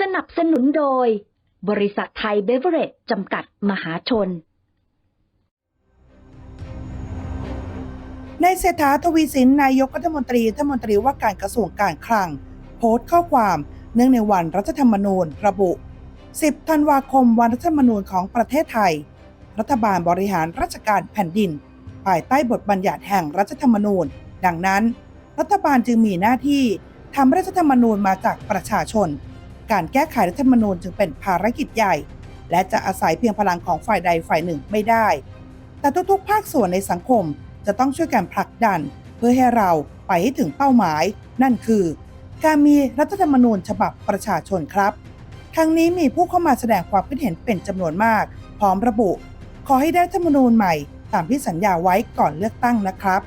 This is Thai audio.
สนับสนุนโดย บริษัทไทยเบเวอเรจจำกัดมหาชน ในเศรษฐาทวีสินนายกรัฐมนตรีรัฐมนตรีว่าการกระทรวงการคลัง โพสต์ข้อความเนื่องในวันรัฐธรรมนูญระบุ 10 ธันวาคมวันรัฐธรรมนูญของประเทศไทย รัฐบาลบริหารราชการแผ่นดิน ภายใต้บทบัญญัติแห่งรัฐธรรมนูญ ดังนั้น รัฐบาลจึงมีหน้าที่ทำรัฐธรรมนูญมาจากประชาชน การแก้ไขรัฐธรรมนูญจึงเป็นภารกิจใหญ่ และจะอาศัยเพียงพลังของฝ่ายใดฝ่ายหนึ่งไม่ได้ แต่ทุกๆ ภาคส่วนในสังคมจะต้องช่วยกันผลักดัน เพื่อให้เราไปให้ถึงเป้าหมาย นั่นคือ การมีรัฐธรรมนูญฉบับประชาชนครับครั้งนี้มีผู้เข้ามาแสดงความคิดเห็นเป็นจำนวนมาก พร้อมระบุ ขอให้ได้ธรรมนูญใหม่ตามที่สัญญาไว้ก่อนเลือกตั้งนะครับ